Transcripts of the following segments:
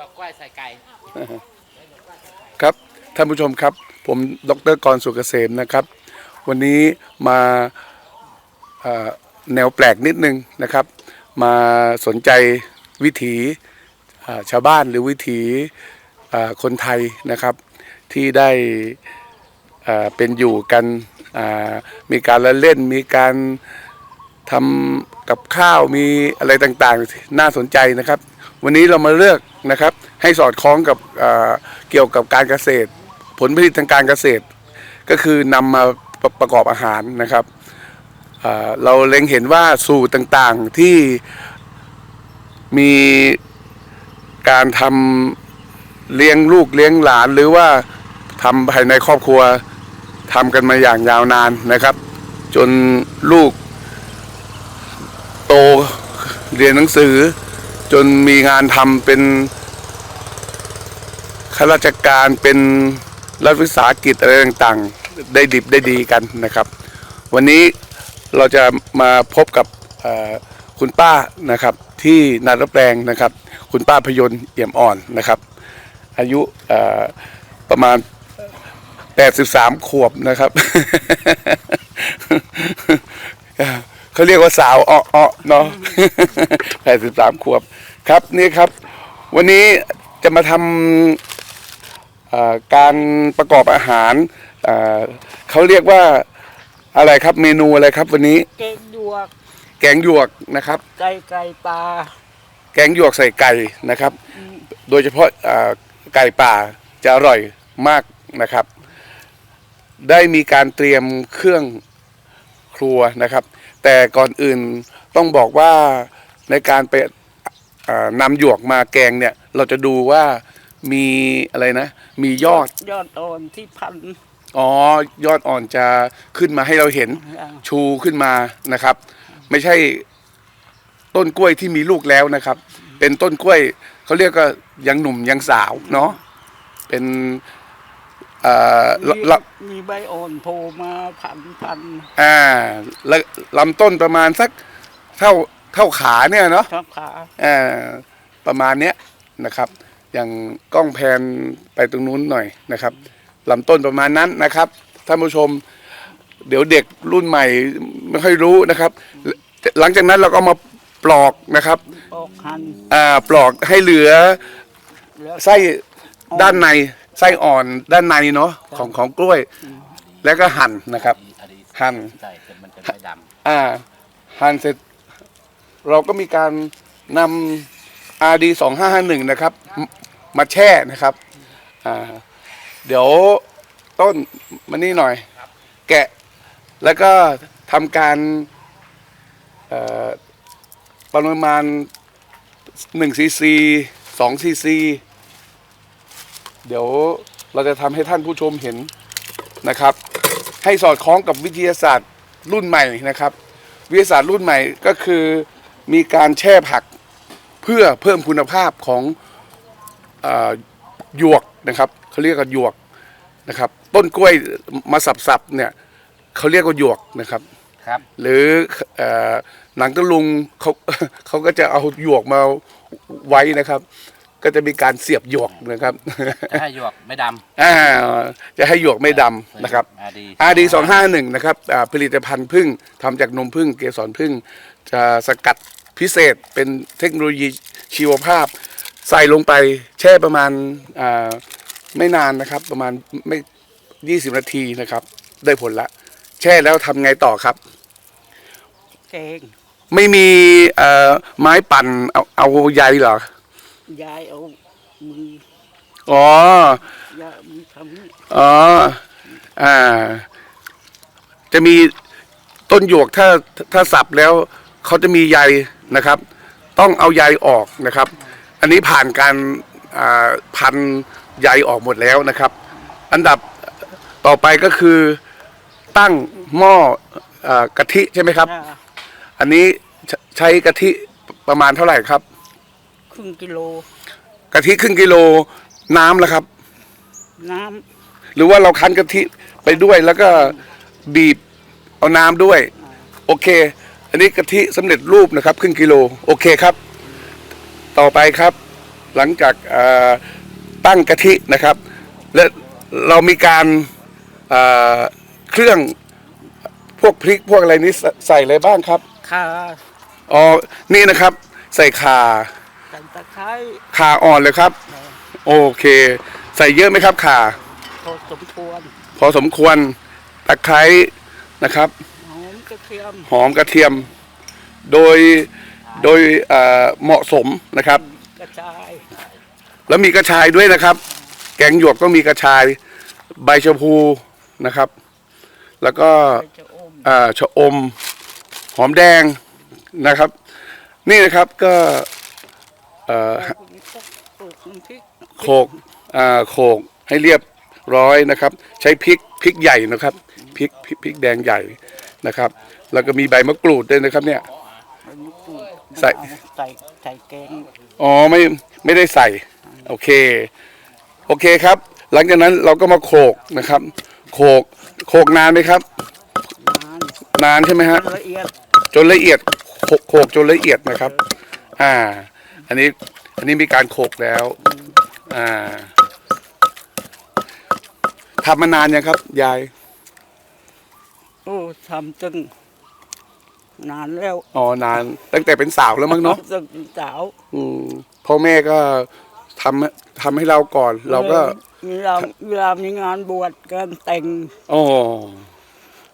ดอกกล้วยใส่ไก่ครับท่านผู้ชมครับ ผมดรกรสุกเกษมนะครับ วันนี้มาแนวแปลกนิดนึงนะครับ มาสนใจวิถีชาวบ้านหรือวิถีคนไทยนะครับ ที่ได้เป็นอยู่กันมีการละเล่นมีการทำกับข้าวมีอะไรต่างๆ น่าสนใจนะครับ วันนี้เรามาเลือกนะครับ ให้สอดคล้องกับเเกี่ยวกับการเกษตร ผลผลิตทางการเกษตร ก็คือนำมาประประกอบอาหารนะครับเเราเล็งเห็นว่าสูตรต่างๆที่มีการทำเลี้ยงลูกเลี้ยงหลานหรือว่าทำภายในครอบครัวทำกันมาอย่างยาวนานนะครับ จนลูกโตเรียนหนังสือ จนมีงานทำเป็นข้าราชการเป็นรัฐวิสาหกิจอะไรต่างๆ ได้ดิบได้ดีกันนะครับ วันนี้เราจะมาพบกับคุณป้านะครับ ที่นาดแปลงนะครับ คุณป้าพยนต์เอี่ยมอ่อนนะครับ อายุประมาณ 83 ขวบนะครับ เขาเรียกว่าสาวอ้ออ้อเนาะ83 ขวบ ครับนี่ครับ วันนี้จะมาทำเอ่อการประกอบอาหารเอ่อเขาเรียกว่าอะไรครับเมนูอะไรครับ วันนี้เก่งหยวก แกงหยวกนะครับ ไก่ไก่ปลาแกงหยวกใส่ไก่นะครับ โดยเฉพาะเอ่อไก่ป่าจะอร่อยมากนะครับ ได้มีการเตรียมเครื่องครัวนะครับ แต่ก่อนอื่นต้องบอกว่าในการไปเอ่อ นำหยวกมาแกงเนี่ย เราจะดูว่ามีอะไรนะ มียอดยอดอ่อนที่พัน อ๋อยอดอ่อนจะขึ้นมาให้เราเห็นอ่าชูขึ้นมานะครับ ไม่ใช่ต้นกล้วยที่มีลูกแล้วนะครับ เป็นต้นกล้วยเขาเรียกว่ายังหนุ่มยังสาวเนาะเป็นเอ่อลมีลมีใบอ่อนโผล่มาพันพันอ่าแล้วลำต้นประมาณสักเท่า เท่าขาเนี่ยเนาะทับขาอ่าประมาณเนี้ยนะครับ อย่างกล้องแพนไปตรงนู้นหน่อยนะครับลำต้นประมาณนั้นนะครับท่านผู้ชม เดี๋ยวเด็กรุ่นใหม่ไม่ค่อยรู้นะครับ หลังจากนั้นเราก็เอามาปลอกนะครับปอกหันอ่าปลอกให้เหลือแล้วไส้ด้านในไส้อ่อนด้านในเนาะของของกล้วย แล้วก็หั่นนะครับอันนี้หั่นใส่จนมันจะไม่ดอ่าหั่นเสร็จ เราก็มีการนำ RD 2 5 5 1นะครับมมาแช่นะครับอ่าเดี๋ยวต้นมานี่หน่อย แกะแล้วก็ทำการเอ่อประมาณ1ซีซี2ซีซีเดี๋ยวเราจะทำให้ท่านผู้ชมเห็นนะครับ ให้สอดคล้องกับวิทยาศาสตร์รุ่นใหม่นะครับ วิทยาศาสตร์รุ่นใหม่ก็คือ มีการแช่ผักเพื่อเพิ่มคุณภาพของเออหยวกนะครับเขาเรียกว่าหยวกนะครับ ต้นกล้วยมาสับๆเนี่ยเขาเรียกว่าหยวกนะครับำครับ หรือเอ่อหนังตะลุงเขาเขาก็จะเอาหยวกมาไว้นะครับ ก็จะมีการเสียบหยวกนะครับจะให้หยวกไม่ดอ่าจะให้หยวกไม่ดำำนะครับอาดี RD สองห้าหนึ่งนะครับอ่าผลิตภัณฑ์พึ่งทำจากนมพึ่งเกสรพึ่ง จะสกัดพิเศษเป็นเทคโนโลยีชีวภาพ ใส่ลงไปแช่ประมาณอ่าไม่นานนะครับ ประมาณไม่ยี่สิบนาทีนะครับ ได้ผลละ แช่แล้วทำไงต่อครับแกงไม่มีเอ่อไม้ปั่นเอาเอาใยเหรอยายเอามืออ๋อยายมือทำนี่อ๋ออ่า จะมีต้นหยวกถ้าถ้าสับแล้ว เขาจะมีใยนะครับ ต้องเอาใยออกนะครับ อันนี้ผ่านการอ่าพันใยออกหมดแล้วนะครับ อันดับต่อไปก็คือตั้งหม้ออากะทิใช่ไหมครับอ่าอันนี้ใช้ใช้กะทิประมาณเท่าไหร่ครับครึ่งกิโลกะทิครึ่งกิโลน้ำละครับ น้หรือว่าเราคั้นกะทิไปด้วยแล้วก็บีบเอาน้ำด้วย โอเค อันนี้กะทิสำเร็จรูปนะครับ ครึ่งกิโลโอเคครับ ต่อไปครับ หลังจากเอ่อตั้งกะทินะครับ และเรามีการเอ่อเครื่องพวกพริกพวกอะไรนี้ใส่ใส่อะไรบ้างครับข่าอ๋อนี่นะครับ ใส่ข่าใส่ตะไคร้ข่าอ่อนเลยครับ โอเค ใส่เยอะไหมครับข่าพอสมควร พอสมควรตะไคร้นะครับหอมก ระเทียมหอมกระเทียม โดยโดยเอ่อเหมาะสมนะครับ กระชายแล้วมีกระชายด้วยนะครับ แกงหยวกต้องมีกระชาย ใบชะพูนะครับ แล้วก็ใบชะอมเอ่อชะอม หอมแดงนะครับ นี่นะครับก็เอ่อแล้วก็ปลูกน้ำพริกโขกอ่าโขกให้เรียบร้อยนะครับ ใช้พริกพริกใหญ่นะครับพริกพริกพริกแดงใหญ่ นะครับ แล้วก็มีใบมะกรูดด้วยนะครับเนี่ยใบมะกรูดใส่เอาใส่ใส่แกงอ๋อไม่ไม่ได้ใส่ โอเค โอเคครับ หลังจากนั้นเราก็มาโขกนะครับ โขกโขกนานไหมครับนานนานใช่ไหมฮะ ละเอียดจนละเอียดโขกโขกจนละเอียดนะครับ อ่า อันนี้อันนี้มีการโขกแล้ว อ่าทำมานานยังครับ ยาย โอ้ทำตั้งนานแล้วอ๋อนาน ตั้งแต่เป็นสาวแล้วมั้งเนาะตั้งสาวอืมพ่อแม่ก็ทำทำให้เราก่อน เราก็เวลาเวลามีงานบวชกันแต่งอ๋อ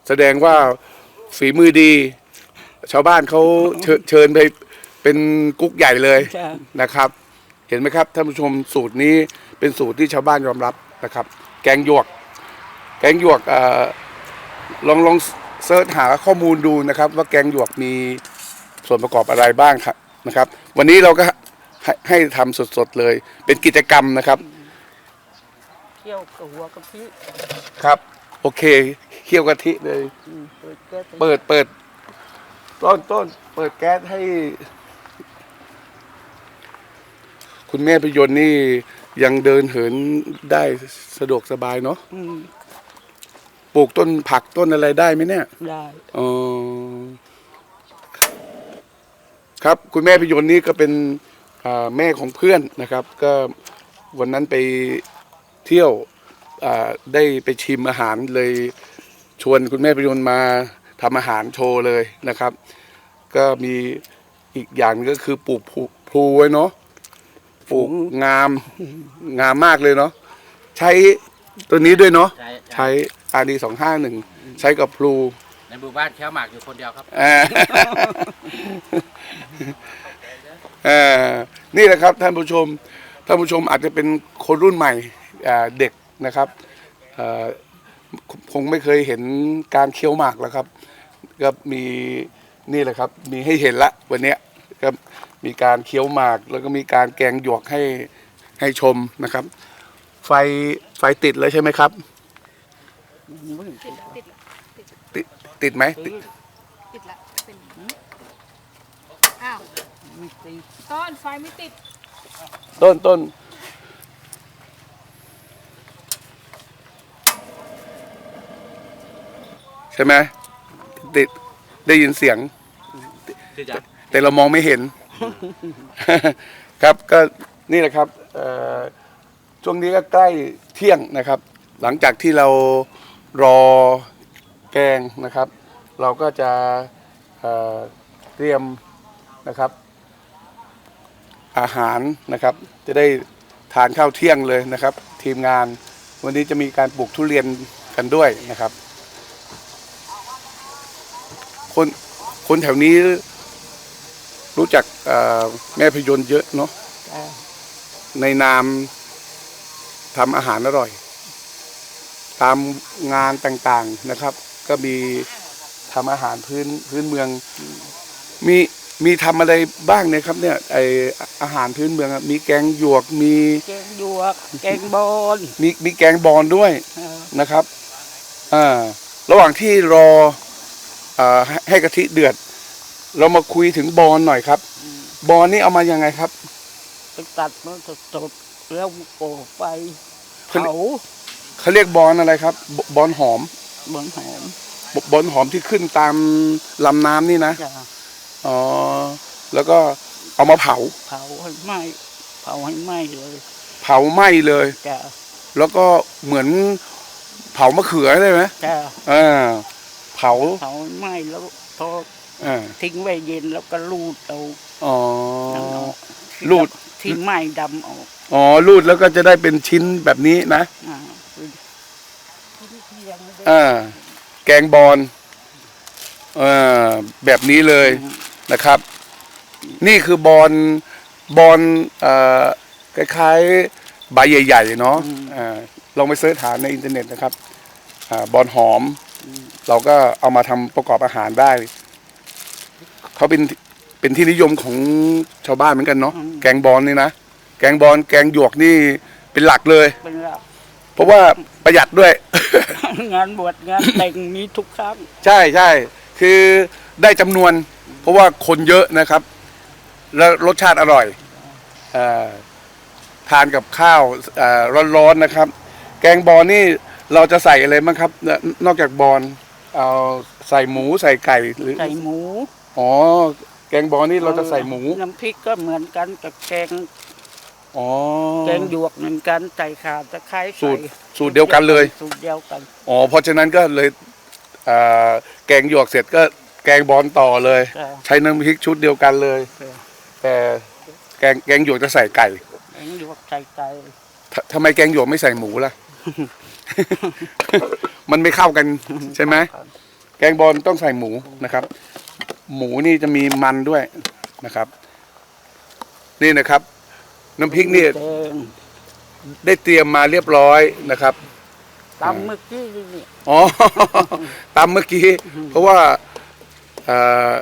แสดงว่าฝีมือดี ชาวบ้านเขาเชิญเชิญไปเป็นกุ๊กใหญ่เลยใช่นะครับ เห็นไหมครับท่านผู้ชมสูตรนี้เป็นสูตรที่ชาวบ้านยอมรับนะครับ แกงหยวก แกงหยวกเอ่อ ลองลองเสิร์ชหาข้อมูลดูนะครับ ว่าแกงหยวกมีส่วนประกอบอะไรบ้างครับนะครับ วันนี้เราก็ให้ให้ทำสดๆเลย เป็นกิจกรรมนะครับเที่ยวกับหัวกะทิครับ โอเคเคี่ยวกะทิเลย อืมเปิดแก๊สเปิดเปิด ต้นต้นเปิดแก๊สให้ คุณแม่พยนต์นี่ยังเดินเหินได้สะดวกสบายเนาะอืม ปลูกต้นผักต้นอะไรได้ไหมเนี่ยได้อ๋อครับคุณแม่พยนต์นี่ก็เป็นอ่าแม่ของเพื่อนนะครับ ก็วันนั้นไปเที่ยวอ่าได้ไปชิมอาหารเลยชวนคุณแม่พยนต์มาทำอาหารโชว์เลยนะครับ ก็มีอีกอย่างก็คือปลูกพลูพลูไว้เนาะปลูกงามงามมากเลยเนาะใช้ตัวนี้ด้วยเนาะใช่ใช้ อาดีสองห้าหนึ่งใช้กับพลูในหมู่บ้านแค่หมากอยู่คนเดียวครับอ่าอ่านี่แหละครับท่านผู้ชมท่านผู้ชมอาจจะเป็นคนรุ่นใหม่อ่าเด็กนะครับอ่าคคงไม่เคยเห็นการเคี้ยวหมากแล้วครับก็มีนี่แหละครับมีให้เห็นละวันเนี้ยก็มีการเคี้ยวหมาก แล้วก็มีการแกงหยวกให้ให้ชมนะครับ ไฟไฟติดแล้วใช่ไหมครับ ไม่ติดติดติดไหมติดติดละเป็นอ้าวไม่ติดต้นไฟไม่ติด ต้นต้นใช่ไหมติดได้ยินเสียงที่จะแต่เรามองไม่เห็น ครับก็นี่แหละครับเอ่อช่วงนี้ก็ใกล้เที่ยงนะครับ หลังจากที่เรา รอแกงนะครับ เราก็จะเอ่อเตรียมนะครับ อาหารนะครับ จะได้ทานข้าวเที่ยงเลยนะครับ ทีมงานวันนี้จะมีการปลูกทุเรียนกันด้วยนะครับ คนคนแถวนี้รู้จักเอ่อแม่พยนต์เยอะเนาะได้ในนามทำอาหารอร่อย ตามงานต่างๆนะครับ ก็มีทำอาหารพื้นพื้นเมือง มีมีทำอะไรบ้างเนี่ยครับเนี่ยไออาหารพื้นเมืองอะมีแกงหยวกมีแกงหยวก แกงบอลมีมีแกงบอลด้วยเออนะครับอ่าระหว่างที่รออาให้ให้กะทิเดือด เรามาคุยถึงบอลหน่อยครับ บอลนี่เอามายังไงครับ ไปตัดมันสดๆแล้วโปะไฟเขาเผา เขาเรียกบอลอะไรครับบบอลหอมบนหอมบบอลหอมที่ขึ้นตามลำน้ำนี่นะจะอ๋อแล้วก็เอามาเผา เผาให้ไหม้เผาให้ไหม้เลยเผาไหม้เลย จ้ะแล้วก็เหมือนเผามะเขือได้ไหมจ้ะอ่าเผาเผาให้ไหม้แล้วพออ่าทิ้งไว้เย็นแล้วก็ลูดเอาอ๋อ น้ำออกลูด ที่ไหม้ดำออกอ๋อรูดแล้วก็จะได้เป็นชิ้นแบบนี้นะ อ่าคื อที่ยังไม่ได้อ่าแกงบอลเอ่าแบบนี้เลยนะครับ นี่คือบอลบอลเอ่อคล้ายๆใบใหญ่ๆเนาะอ่าลองไปเสิร์ชหาในอินเทอร์เน็ตนะครับอ่าบอลหอม เราก็เอามาทำประกอบอาหารได้ เขาเป็นเป็นที่นิยมของชาวบ้านเหมือนกันเนาะแกงบอลนี่นะแกงบอลแกงหยวกนี่เป็นหลักเลย เป็นหลักเพราะว่า ประหยัดด้วย งานบวชงานแต่งมีทุกครั้ง ใช่ใช่คือได้จำนวน เพราะว่าคนเยอะนะครับ แล้วรสชาติอร่อยเออทานกับข้าวเอ่อร้อนๆนะครับ แกงบอลนี่เราจะใส่อะไรบ้างครับนนอกจากบอลเอาใส่หมูใส่ไก่หรือใส่หมูอ๋อแกงบอลนี่เราจะใส่หมู น้ำพริกก็เหมือนกันกับแกง อ๋อ แกงหยวกเหมือนกันใส่ข่าตะไคร้สูตรใสูตรเดียวกันเลย สูตรเดียวกัน อ๋อเพราะฉะนั้นก็เลยเอ่อแกงหยวกเสร็จก็แกงบอลต่อเลย จ้ะ ใช้น้ำพริกชุดเดียวกันเลยจ้ะแต่แกงแกงหยวกจะใส่ไก่แกงหยวกใส่ไก่ททำไมแกงหยวกไม่ใส่หมูล่ะ มันไม่เข้ากันใช่ไหมแกงบอลต้องใส่หมูนะครับ หมูนี่จะมีมันด้วยนะครับ นี่นะครับ น้ำพริกนี่แกงได้เตรียมมาเรียบร้อยนะครับ ตำเมื่อกี้นี่อ๋อ ตามเมื่อกี้ เพราะว่าเอ่อ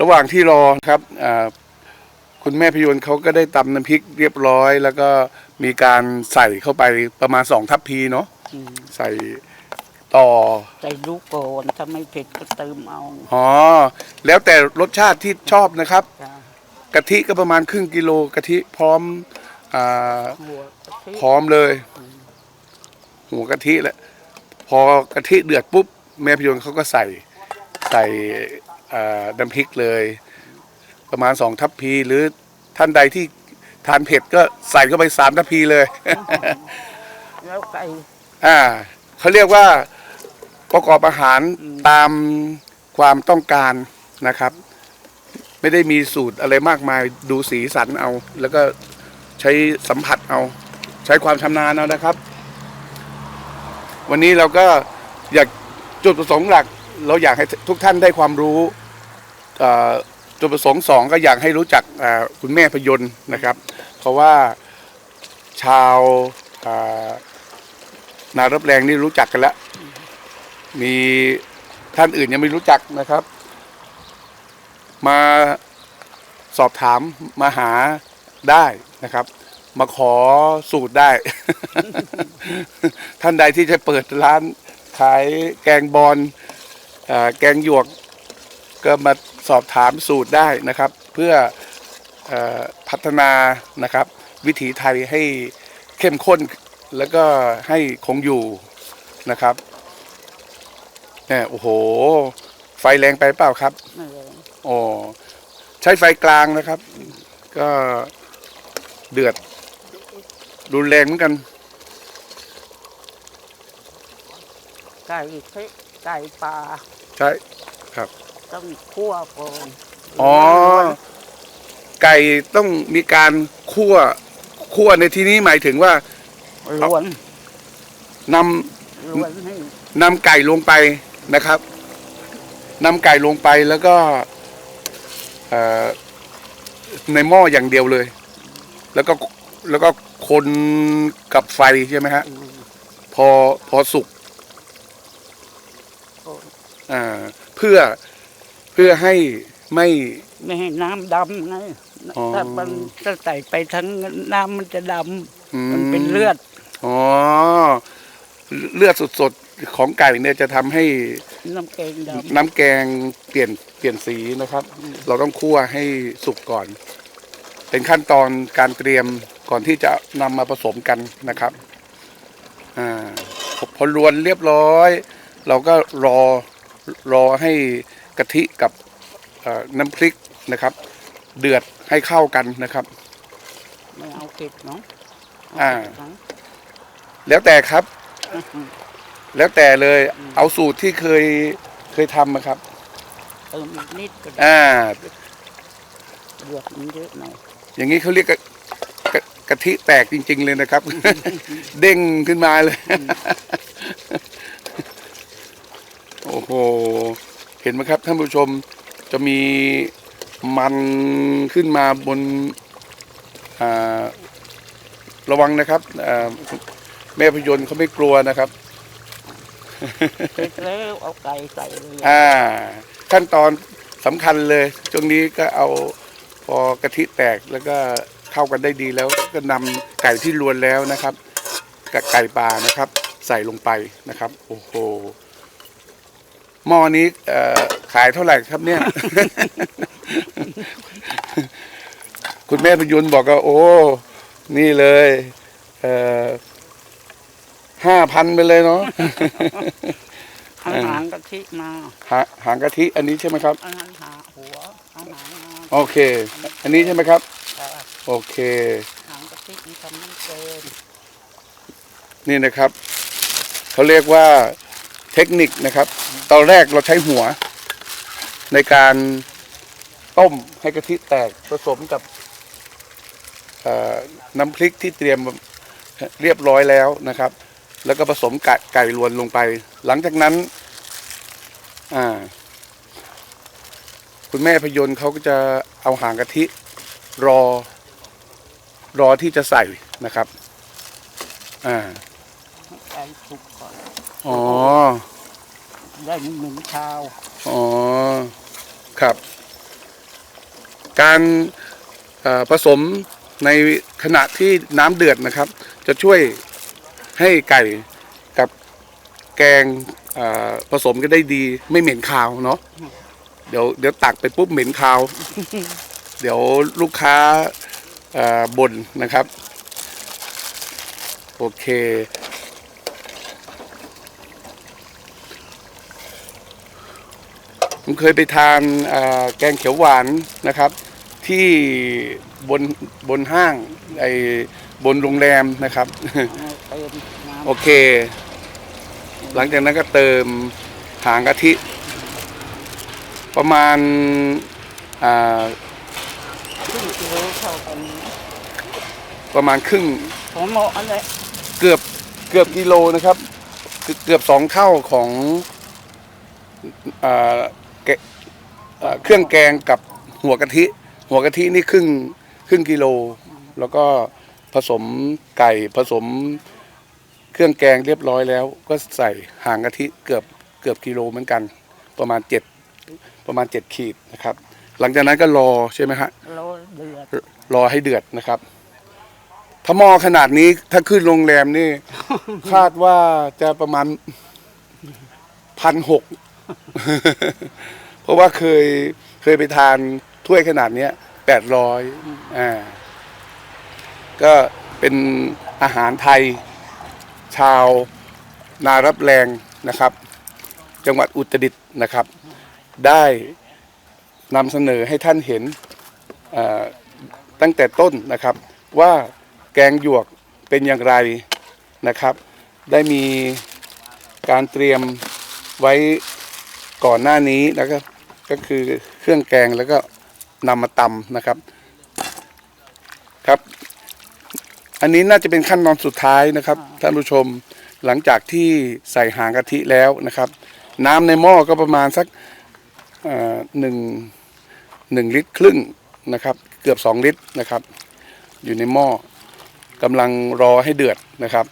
ระหว่างที่รอครับเอ่อคุณแม่พยนต์เขาก็ได้ตำน้ำพริกเรียบร้อย แล้วก็มีการใส่เข้าไปประมาณสองทัพพีเนาะอืมใส่ต่อใส่ลูกโกนถ้าไม่เผ็ดก็เติมเอาอ๋อแล้วแต่รสชาติที่ชอบนะครับ จ้ะ กะทิก็ประมาณครึ่งกิโลกะทิพร้อมอ่าหัวกะทิพร้อมเลย หัวกะทิแหละพอกะทิเดือดปุ๊บ แม่พยนต์เขาก็ใส่ใส่อ่าน้ำพริกเลย ประมาณสองทัพพีหรือท่านใดที่ทานเผ็ดก็ใส่เข้าไปสามทัพพีเลย แล้วไก่อ่าเขาเรียกว่าประกอบอาหารตามความต้องการนะครับ ไม่ได้มีสูตรอะไรมากมายดูสีสันเอา แล้วก็ใช้สัมผัสเอา ใช้ความชำนาญเอานะครับ วันนี้เราก็อยากจุดประสงค์หลัก เราอยากให้ทุกท่านได้ความรู้จุดประสงค์สองก็อยากให้รู้จักคุณแม่พยนต์นะครับ เพราะว่าชาวนารับแรงนี่รู้จักกันแล้ว มีท่านอื่นยังไม่รู้จักนะครับ มาสอบถามมาหาได้นะครับ มาขอสูตรได้ ท่านใดที่จะเปิดร้านขายแกงบอลแกงหยวก ก็มาสอบถามสูตรได้นะครับ เพื่ออพัฒนานะครับ วิถีไทยให้เข้มข้นแล้วก็ให้คงอยู่นะครับเนี่ยโอ้โห ไฟแรงไปเปล่าครับ โอ้ใช้ไฟกลางนะครับ ก็เดือดรุนแรงเหมือนกันไก่เผ็ดไก่ปลาใช่ต้องคั่วก่อนอ๋อ ไก่ต้องมีการคั่วคั่วในที่นี้หมายถึงว่าล้วนนล้วนให้ำนำไก่ลงไปนะครับนำไก่ลงไปแล้วก็เอ่อ ในหม้ออย่างเดียวเลย แล้วก็แล้วก็คนกับไฟใช่ไหมฮะ พอพอสุกอ่า เพื่อเพื่อให้ไม่ไม่ให้น้ำดำไงอ๋อถ้ามันจะใส่ไปทั้งน้ำมันจะดอืำมันเป็นเลือดอ๋อเลือดสดๆ ของไก่เนี่ยจะทำให้น้ำแกงดน้ำแกงเปลี่ยนเปลี่ยนสีนะครับ เราต้องคั่วให้สุกก่อน เป็นขั้นตอนการเตรียมก่อนที่จะนำมาผสมกันนะครับอ่าพอพอรวนเรียบร้อย เราก็รอรอให้กะทิกับเอ่อน้ำพริกนะครับ เดือดให้เข้ากันนะครับเก็บเนาะอ่า เก็บเนะแล้วแต่ครับอื้อหือ แล้วแต่เลยเอาสูตรที่เคยเคยทำนะครับ เติมอีกนิดก็ได้อ่าเลือดมันเยอะหน่อยอย่างนี้เขาเรียกกะกะกะทิแตกจริง ๆ เลยนะครับ เด้งขึ้นมาเลย โอ้โห เห็นไหมครับท่านผู้ชมจะมีมันขึ้นมาบนอ่าระวังนะครับอ่าแม่พยนต์เขาไม่กลัวนะครับ เสร็จแล้วเอาไก่ใส่เลย อ่า ขั้นตอนสำคัญเลยช่วงนี้ก็เอาพอกะทิแตกแล้วก็เข้ากันได้ดีแล้วก็นำไก่ที่ลวนแล้วนะครับกับไก่ปลานะครับ ใส่ลงไปนะครับ โอ้โหหม้อนี้เอ่อขายเท่าไหร่ครับเนี่ย คุณแม่พยุนบอกว่าโอ้ นี่เลยเอ่อ ห้าพันไปเลยเนาะเอาหางกะทิมาหาหางกะทิอันนี้ใช่ไหมครับเอาหางหาหัวเอาหางมาโอเค อันนี้ใช่ไหมครับ แต่โอเค หางกะทินี่ทำไม่เกินนี่นะครับเขาเรียกว่าเทคนิคนะครับ ตอนแรกเราใช้หัว ในการต้มให้กะทิแตกผสมกับเอ่อน้ำพริกที่เตรียมเรียบร้อยแล้วนะครับ แล้วก็ผสมไก่ไก่ลวนลงไป หลังจากนั้น อ่า คุณแม่พยนต์เขาก็จะเอาหางกะทิรอ รอที่จะใส่นะครับ อ่าให้ไก่สุกก่อน อ๋อ ได้หนึ่งเช้าอ๋อ ครับ การเอ่อผสมในขณะที่น้ำเดือดนะครับ จะช่วย ให้ไก่กับแกงเอ่อผสมกันได้ดีไม่เหม็นคาวเนาะเดี๋ยวเดี๋ยวตักไปปุ๊บเหม็นคาว เดี๋ยวลูกค้าเอ่อบ่นนะครับ โอเค ผมเคยไปทานเอ่อแกงเขียวหวานนะครับ ที่บนบนห้างไอ้บนโรงแรมนะครับเอาเติมน้ โอเค หลังจากนั้นก็เติมหางกะทิ ประมาณอ่าครึ่งกิโลเท่ากันประมาณครึ่งของหมาะอันเลยเกือบเกือบกิโลนะครับ เกือบเกือบสองเท่าของอ่าแกะอ่าเครื่องแกงกับหัวกะทิ หัวกะทินี่ครึ่งครึ่งกิโล แล้วก็ผสมไก่ผสม เครื่องแกงเรียบร้อยแล้ว ก็ใส่หางกะทิเกือบเกือบกิโลเหมือนกัน ประมาณเจ็ดประมาณเจ็ดขีดนะครับ หลังจากนั้นก็รอใช่ไหมฮะโลเดือดรอให้เดือดนะครับถ้าหม้อขนาดนี้ถ้าขึ้นโรงแรมนี่ คาดว่าจะประมาณพันหกเพราะว่าเคยเคยไปทานถ้วยขนาดเนี้ยแปดร้อยอ่าก็เป็นอาหารไทย ชาวนารับแรงนะครับ จังหวัดอุตรดิตถ์นะครับ ได้นำเสนอให้ท่านเห็นตั้งแต่ต้นนะครับว่าแกงหยวกเป็นอย่างไรนะครับ ได้มีการเตรียมไว้ก่อนหน้านี้นะครับ ก็คือเครื่องแกงแล้วก็นำมาตำนะครับ ครับ อันนี้น่าจะเป็นขั้นตอนสุดท้ายนะครับ ท่านผู้ชมหลังจากที่ใส่หางกะทิแล้วนะครับ น้ำในหม้อก็ประมาณสักเอ่อหนึ่งหนึ่งลิตรครึ่งนะครับ เกือบสองลิตรนะครับ อยู่ในหม้อกำลังรอให้เดือดนะครับ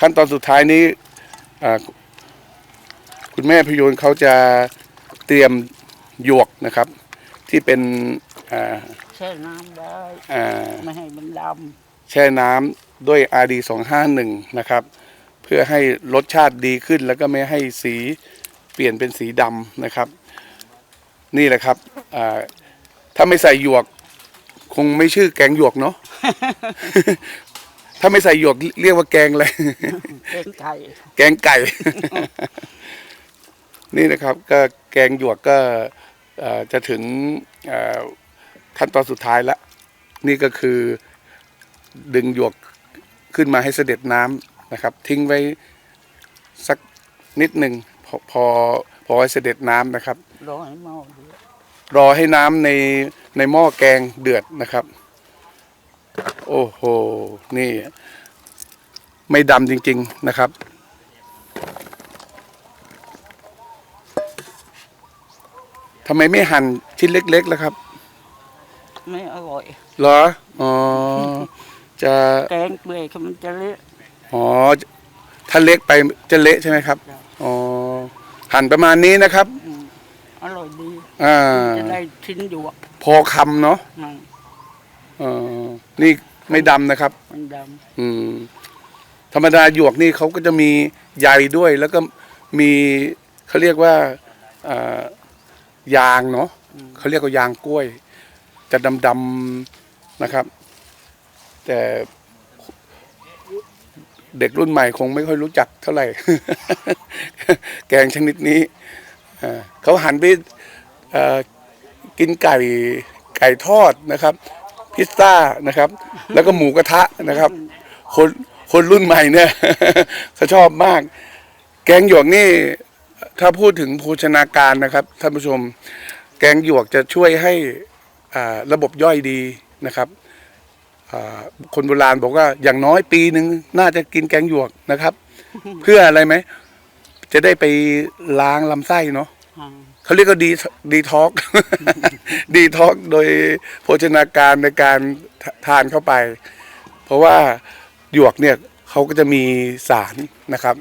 ขั้นตอนสุดท้ายนี้อ่าคุณแม่พยนต์เขาจะเตรียมหยวกนะครับ ที่เป็นอ่าแช่น้ำได้อ่า ไม่ให้มันดแช่น้ำด้วย RD 251 นะครับ เพื่อให้รสชาติดีขึ้นแล้วก็ไม่ให้สีเปลี่ยนเป็นสีดำนะครับ นี่แหละครับอ่าถ้าไม่ใส่หยวก คงไม่ชื่อแกงหยวกเนาะ ถ้าไม่ใส่หยวกเรียกว่าแกงอะไรำเป็นไก่แกงไก่ นี่นะครับก็แกงหยวกก็เอ่อจะถึงเอ่อ ขั้นตอนสุดท้ายแล้วนี่ก็คือดึงหยวกขึ้นมาให้เสด็จน้ำนะครับ ทิ้งไว้สักนิดหนึ่งพอพอพอให้เสด็จน้ำนะครับ รอให้เมาเดือดรอให้น้ำในในหม้อแกงเดือดนะครับ โอ้โห นี่ ไม่ดำจริง ๆนะครับ ทำไมไม่หั่นชิ้นเล็กๆล่ะครับ ไม่อร่อย เหรอ อ๋อ จะแกงเปื่อยมันจะเละอ๋อ ถ้าเล็กไปจะเละใช่ไหมครับ อ๋อ หั่นประมาณนี้นะครับอืมอร่อยดี อ่า จะได้ชิ้นอยู่อะพอคำเนาะอืมเออนี่ไม่ดำนะครับ มันดอืม ธรรมดาหยวกนี่เขาก็จะมีใยด้วย แล้วก็มีเขาเรียกว่าอ่ายางเนาะเขาเรียกว่ายางกล้วย จะดำๆนะครับ แต่เด็กรุ่นใหม่คงไม่ค่อยรู้จักเท่าไหร่ แกงชนิดนี้เขาหันไปกินไก่ไก่ทอดนะครับ พิซซ่านะครับ แล้วก็หมูกระทะนะครับ คนคนรุ่นใหม่เนี่ยเขาชอบมาก แกงหยวกนี่ถ้าพูดถึงโภชนาการนะครับท่านผู้ชม แกงหยวกจะช่วยให้ ระบบย่อยดีนะครับอ่าคนโบราณบอกว่าอย่างน้อยปีหนึ่งน่าจะกินแกงหยวกนะครับ เพื่ออะไรไหม จะได้ไปล้างลำไส้เนาะำอ่าเขาเรียกว่าดีดีท็อกดีท็อกโดยโภชนาการในการททานเข้าไป เพราะว่าหยวกเนี่ยเขาก็จะมีสารนะครับ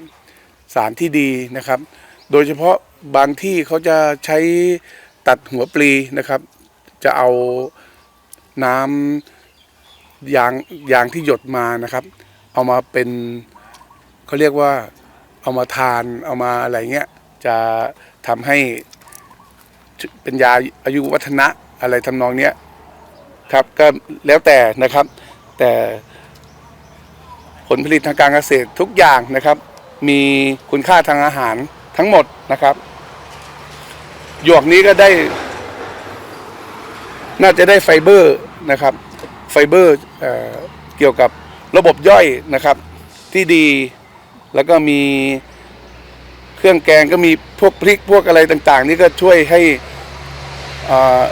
สารที่ดีนะครับ โดยเฉพาะบางที่เขาจะใช้ตัดหัวปลีนะครับ จะเอาน้ำยางยางที่หยดมานะครับ เอามาเป็นเขาเรียกว่าเอามาทานเอามาอะไรเงี้ยจะทำให้เป็นยาอายุวัฒนะอะไรทำนองเนี้ยครับก็แล้วแต่นะครับ แต่ผลผลิตทางการเกษตรทุกอย่างนะครับ มีคุณค่าทางอาหารทั้งหมดนะครับ หยวกนี้ก็ได้ น่าจะได้ไฟเบอร์นะครับ ไฟเบอร์เอ่อเกี่ยวกับระบบย่อยนะครับ ที่ดีแล้วก็มีเครื่องแกงก็มีพวกพริกพวกอะไรต่างๆ นี่ก็ช่วยให้อ่า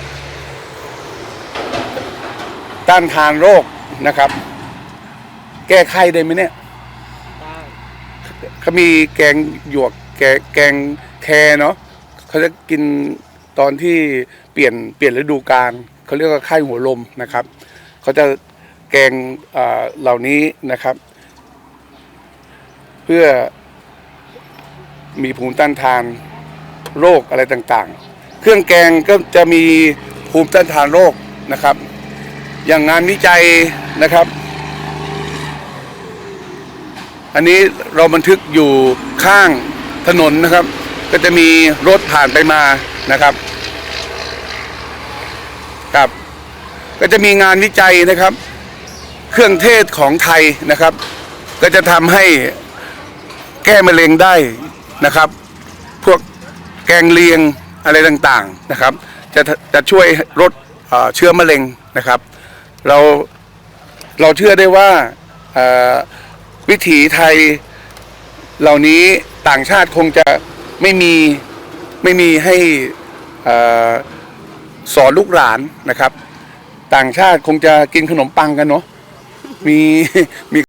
ต้านทานโรคนะครับ แก้ไข้ได้ไหมเนี่ยได้เขามีแกงหยวกแกแกงแคเนาะเขาจะกินตอนที่เปลี่ยนเปลี่ยนฤดูกาล เขาเรียกว่าไข้หัวลมนะครับเขาจะแกงเหล่านี้นะครับ เพื่อมีภูมิต้านทานโรคอะไรต่างๆ เครื่องแกงก็จะมีภูมิต้านทานโรคนะครับ อย่างงานวิจัยนะครับ อันนี้เราบันทึกอยู่ข้างถนนนะครับ ก็จะมีรถผ่านไปมานะครับ ก็จะมีงานวิจัยนะครับ เครื่องเทศของไทยนะครับ ก็จะทำให้แก้มะเร็งได้นะครับ พวกแกงเลียงอะไรต่างๆนะครับ จะจะช่วยลดเชื้อมะเร็งนะครับ เราเราเชื่อได้ว่าวิถีไทยเหล่านี้ต่างชาติคงจะไม่มีไม่มีให้อสอนลูกหลานนะครับ ต่างชาติคงจะกินขนมปังกันเนาะมีมี